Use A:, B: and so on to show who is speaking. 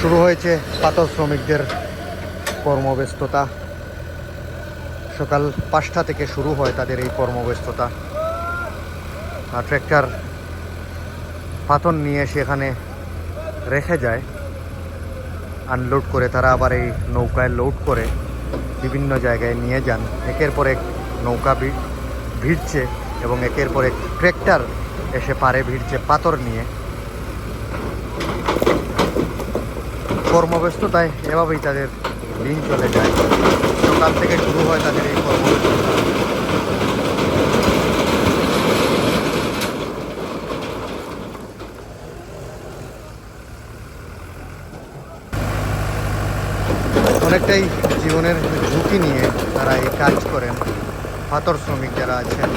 A: শুরু হয়েছে পাথর শ্রমিকদের কর্মব্যস্ততা। সকাল পাঁচটা থেকে শুরু হয় তাদের এই কর্মব্যস্ততা। আর ট্র্যাক্টর পাথর নিয়ে সেখানে রেখে যায় আনলোড করে। তারা আবার এই নৌকায় লোড করে বিভিন্ন জায়গায় নিয়ে যান। একের পর এক নৌকা ভিড়ছে এবং একের পর এক ট্র্যাক্টর এসে পারে ভিড়ছে পাথর নিয়ে। কর্মব্যস্ততায় এভাবেই তাদের দিন চলে যায়। সকাল থেকে শুরু হয় তাদের এই কর্মব্যস্ততা। অনেকটাই জীবনের ঝুঁকি নিয়ে তারা এই কাজ করেন। পাথর শ্রমিক যারা আছেন।